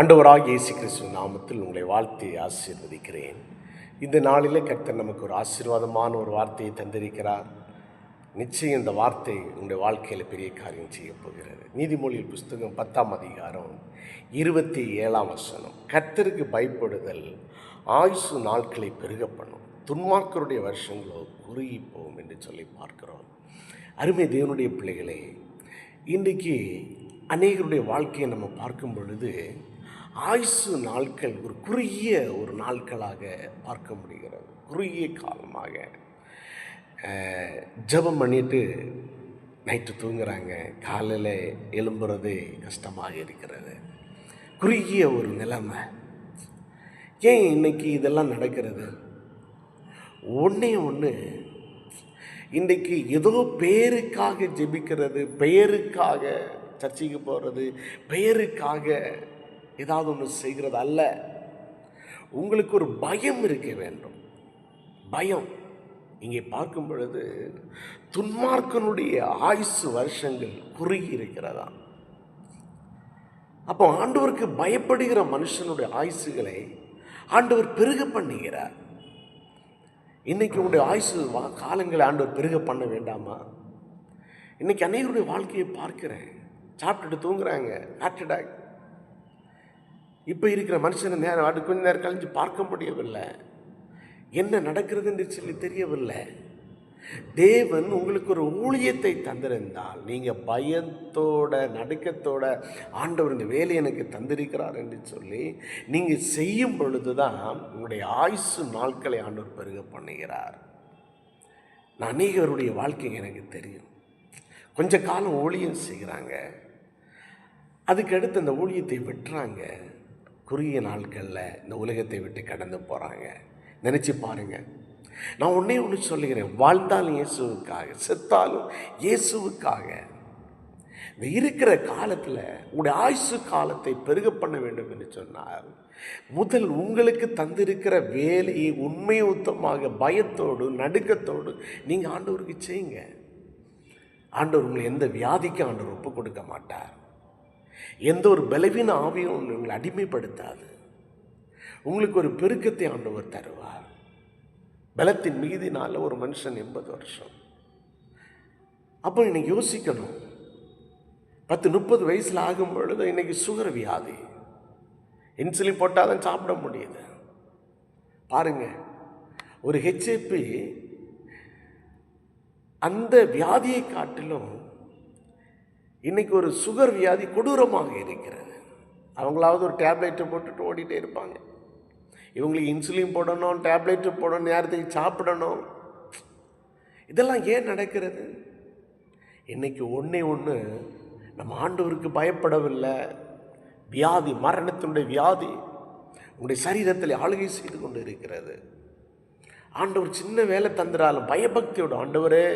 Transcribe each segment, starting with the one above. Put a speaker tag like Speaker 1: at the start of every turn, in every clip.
Speaker 1: ஆண்டவராக இயேசு கிறிஸ்துவ நாமத்தில் உங்களை வாழ்த்தி ஆசீர்வதிக்கிறேன். இந்த நாளிலே கர்த்தர் நமக்கு ஒரு ஆசீர்வாதமான ஒரு வார்த்தையை தந்திருக்கிறார். நிச்சயம் இந்த வார்த்தை உங்களுடைய வாழ்க்கையில் பெரிய காரியம் செய்ய போகிறது. நீதிமொழியில் புஸ்தகம் பத்தாம் அதிகாரம் இருபத்தி ஏழாம் வசனம். கர்த்தருக்கு பயப்படுதல் ஆயுசு நாட்களை பெருகப்படும். துன்மார்க்கருடைய வருஷங்களோ குறுகி போகும் என்று சொல்லி பார்க்கிறோம். அருமை தேவனுடைய பிள்ளைகளே இன்றைக்கு அநேகருடைய வாழ்க்கையை நம்ம பார்க்கும் பொழுது ஆயுசு நாட்கள் ஒரு குறுகிய ஒரு நாட்களாக பார்க்க முடிகிறது. குறுகிய காலமாக ஜபம் ஜெபம் பண்ணிட்டு நைட்டு தூங்குறாங்க. காலையில் எழும்புறதே கஷ்டமாக இருக்கிறது. குறுகிய ஒரு நிலைமை. ஏன் இன்னைக்கு இதெல்லாம் நடக்கிறது? ஒன்றே ஒன்று இன்றைக்கு ஏதோ பெயருக்காக ஜெபிக்கிறது பெயருக்காக சர்ச்சைக்கு போகிறது பெயருக்காக ஏதாவது ஒன்று செய்கிறது அல்ல உங்களுக்கு ஒரு பயம் இருக்க வேண்டும். பயம். இங்கே பார்க்கும் பொழுது துன்மார்க்கனுடைய ஆயுசு வருஷங்கள் குறுகி இருக்கிறதா அப்போ ஆண்டவருக்கு பயப்படுகிற மனுஷனுடைய ஆயுசுகளை ஆண்டவர் பெருக பண்ணுகிறார். இன்னைக்கு உங்களுடைய ஆயுசு வா காலங்களை ஆண்டவர் பெருக பண்ண வேண்டாமா? இன்னைக்கு அநேகருடைய வாழ்க்கையை பார்க்கிறேன். சாப்பிட்டுட்டு தூங்குறாங்க. ஹார்ட் அட்டாக் இப்போ இருக்கிற மனுஷனை நேரம் அது கொஞ்ச நேரம் கழிஞ்சு பார்க்க முடியவில்லை. என்ன நடக்கிறதுன்னு சொல்லி தெரியவில்லை. தேவன் உங்களுக்கு ஒரு ஊழியத்தை தந்திருந்தால் நீங்கள் பயத்தோட நடுக்கத்தோட ஆண்டவர் இந்த வேலை எனக்கு தந்திருக்கிறார் என்று சொல்லி நீங்கள் செய்யும் பொழுது தான் உங்களுடைய ஆயுசு நாட்களை ஆண்டவர் பெருக பண்ணுகிறார். நான் அநேகருடைய வாழ்க்கை எனக்கு தெரியும். கொஞ்ச காலம் ஊழியம் செய்கிறாங்க. அதுக்கு அடுத்து அந்த ஊழியத்தை விட்டுறாங்க. குறுகிய நாட்களில் இந்த உலகத்தை விட்டு கடந்து போகிறாங்க நினச்சி பாருங்க. நான் ஒன்றே ஒன்று சொல்லுகிறேன். வாழ்ந்தாலும் இயேசுவுக்காக செத்தாலும் இயேசுவுக்காக. இந்த இருக்கிற காலத்தில் உங்களுடைய ஆயுசு காலத்தை பெருக பண்ண வேண்டும் என்று சொன்னார் முதல் உங்களுக்கு தந்திருக்கிற வேலையை உண்மை உத்தமாக பயத்தோடு நடுக்கத்தோடு நீங்கள் ஆண்டவருக்கு செய்யுங்க. ஆண்டவர் உங்களை எந்த வியாதிக்கும் ஆண்டவர் ஒப்பு கொடுக்க மாட்டார். எந்த ஒரு பலவீன ஆவியும் உங்களை அடிமைப்படுத்தாது. உங்களுக்கு ஒரு பெருக்கத்தை ஆண்டவர் தருவார். பலத்தின் மிகுதினால் ஒரு மனுஷன் எண்பது வருஷம். அப்போ இன்னைக்கு யோசிக்கணும். பத்து முப்பது வயசில் ஆகும் பொழுது இன்னைக்கு சுகர் வியாதி. இன்சுலின் போட்டால் தான் சாப்பிட முடியுது. பாருங்க ஒரு ஹெச்ஏபி அந்த வியாதியை காட்டிலும் இன்றைக்கி ஒரு சுகர் வியாதி கொடூரமாக இருக்கிறது. அவங்களாவது ஒரு டேப்லெட்டை போட்டுட்டு ஓடிட்டே இருப்பாங்க. இவங்களுக்கு இன்சுலின் போடணும் டேப்லெட்டு போடணும் நேரத்துக்கு சாப்பிடணும். இதெல்லாம் ஏன் நடக்கிறது? இன்னைக்கு ஒன்றே ஒன்று நம்ம ஆண்டவருக்கு பயப்படவில்லை. வியாதி மரணத்தினுடைய வியாதி உங்களுடைய சரீரத்தில் ஆளுகை செய்து கொண்டு இருக்கிறது. ஆண்டவர் சின்ன வேலை தந்துடாலும் பயபக்தியோட ஆண்டவரே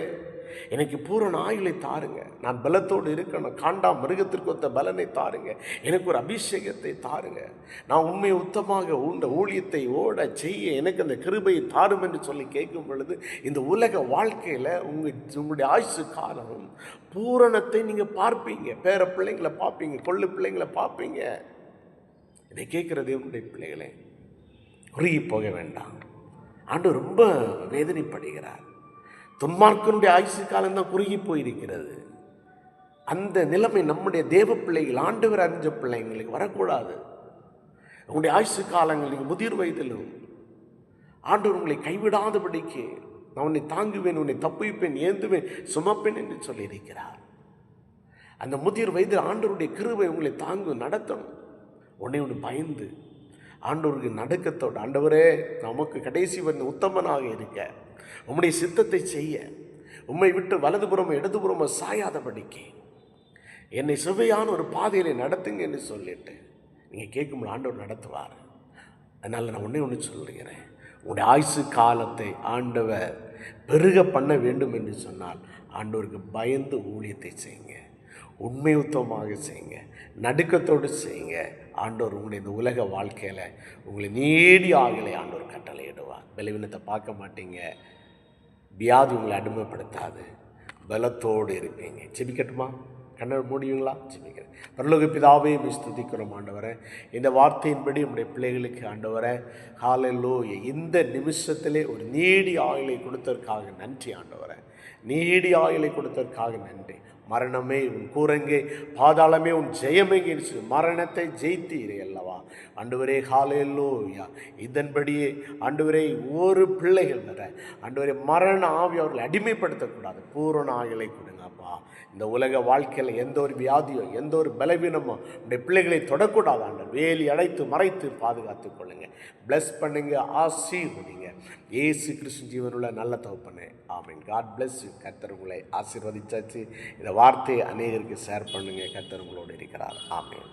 Speaker 1: எனக்கு பூரண ஆயுளை தாருங்க. நான் பலத்தோடு இருக்கணும். காண்டா மிருகத்திற்கு ஒத்த பலனை தாருங்க. எனக்கு ஒரு அபிஷேகத்தை தாருங்க. நான் உண்மை உத்தமாக உண்ட ஊழியத்தை ஓட செய்ய எனக்கு அந்த கிருபையை தாரும் என்று சொல்லி கேட்கும் பொழுது இந்த உலக வாழ்க்கையில் உங்கள் உங்களுடைய ஆயுசு காலம் பூரணத்தை நீங்கள் பார்ப்பீங்க. பேர பிள்ளைங்களை பார்ப்பீங்க. கொள்ளு பிள்ளைங்களை பார்ப்பீங்க. இதை கேட்குறது உங்களுடைய பிள்ளைகளே உருகி போக வேண்டாம். ஆண்டு ரொம்ப வேதனைப்படுகிறார். துன்மார்க்கனுடைய ஆயுசு காலம்தான் குறுகி போயிருக்கிறது. அந்த நிலைமை நம்முடைய தேவ பிள்ளைகள் ஆண்டவர் அறிஞ்ச பிள்ளைங்களுக்கு வரக்கூடாது. உங்களுடைய ஆயுசு காலங்கள் நீங்கள் முதிர் வயதிலும் ஆண்டவர் உங்களை கைவிடாதபடிக்கு நான் உன்னை தாங்குவேன் உன்னை தப்புவிப்பேன் ஏந்துவேன் சுமப்பேன் என்று சொல்லியிருக்கிறார். அந்த முதிர் வயதில் ஆண்டவருடைய கிருவை உங்களை தாங்கும் நடத்தணும் உன்னை ஒன்று பயந்து ஆண்டவருக்கு நடுக்கத்தோடு ஆண்டவரே நமக்கு கடைசி வந்து உத்தமனாக இருக்க. உம்முடைய சித்தத்தை செய்ய. உம்மை விட்டு வலதுபுறமும் இடதுபுறமும் சாயாதபடிக்கு. என்னை சுவையான ஒரு பாதையில் நடத்துங்க என்று சொல்லிட்டு நீங்கள் கேட்கும்போது ஆண்டவர் நடத்துவார். அதனால் நான் ஒன்றே ஒன்று சொல்லுகிறேன். உங்களுடைய ஆயுசு காலத்தை ஆண்டவர் பெருக பண்ண வேண்டும் என்று சொன்னால் ஆண்டவருக்கு பயந்து ஊழியத்தை செய்யுங்க. உண்மையுத்தமாக செய்யுங்க. நடுக்கத்தோடு செய்யுங்க. ஆண்டவர் உங்களுடைய இந்த உலக வாழ்க்கையில் உங்களை நீடி ஆகலை ஆண்டோர் கட்டளையிடுவார். பலவீனத்தை பார்க்க மாட்டீங்க. வியாதி உங்களை அடிமைப்படுத்தாது. பலத்தோடு இருப்பீங்க. செபிக்கட்டுமா கண்ணை முடியுங்களா ஜெபிக்கிறேன். பரலோக பிதாவே மை ஸ்துதிக்கிறோம் ஆண்டவரை. இந்த வார்த்தையின்படி நம்முடைய பிள்ளைகளுக்கு ஆண்டவரை காலையிலோ இந்த நிமிஷத்திலே ஒரு நீடி ஆயுளை கொடுத்ததற்காக நன்றி ஆண்டவரை. நீடி ஆயுளை கொடுத்ததற்காக நன்றி. மரணமே உன் கூரங்கே பாதாளமே உன் ஜெயமெங்கே சொல்லி மரணத்தை ஜெயித்தீரே அல்லவா? ஆண்டவரே ஹாலேலூயா இதன்படியே ஆண்டவரே ஒரு பிள்ளைகள் வர ஆண்டவரே மரண ஆவி அவர்களை அடிமைப்படுத்தக்கூடாது. பூரண ஆயுளை கொடுங்கப்பா இந்த உலக வாழ்க்கையில் எந்த ஒரு வியாதியோ எந்த ஒரு பலவீனமோ உடைய பிள்ளைகளை தொடக்கூடாது ஆண்டவர். வேலி அடைத்து மறைத்து பாதுகாத்து கொள்ளுங்க. பிளஸ் பண்ணுங்க ஆசீர்வதிங்க. ஏசு கிருஷ்ண ஜீவனுள்ள நல்ல தகப்பனே. ஆமீன் காட் பிளஸ் கத்தர் கர்த்தர் உங்களை ஆசீர்வதிச்சாச்சு. இதை வார்த்தையை அநேகருக்கு ஷேர் பண்ணுங்கள் கத்தர் உங்களோடு இருக்கிறார். ஆமேன்.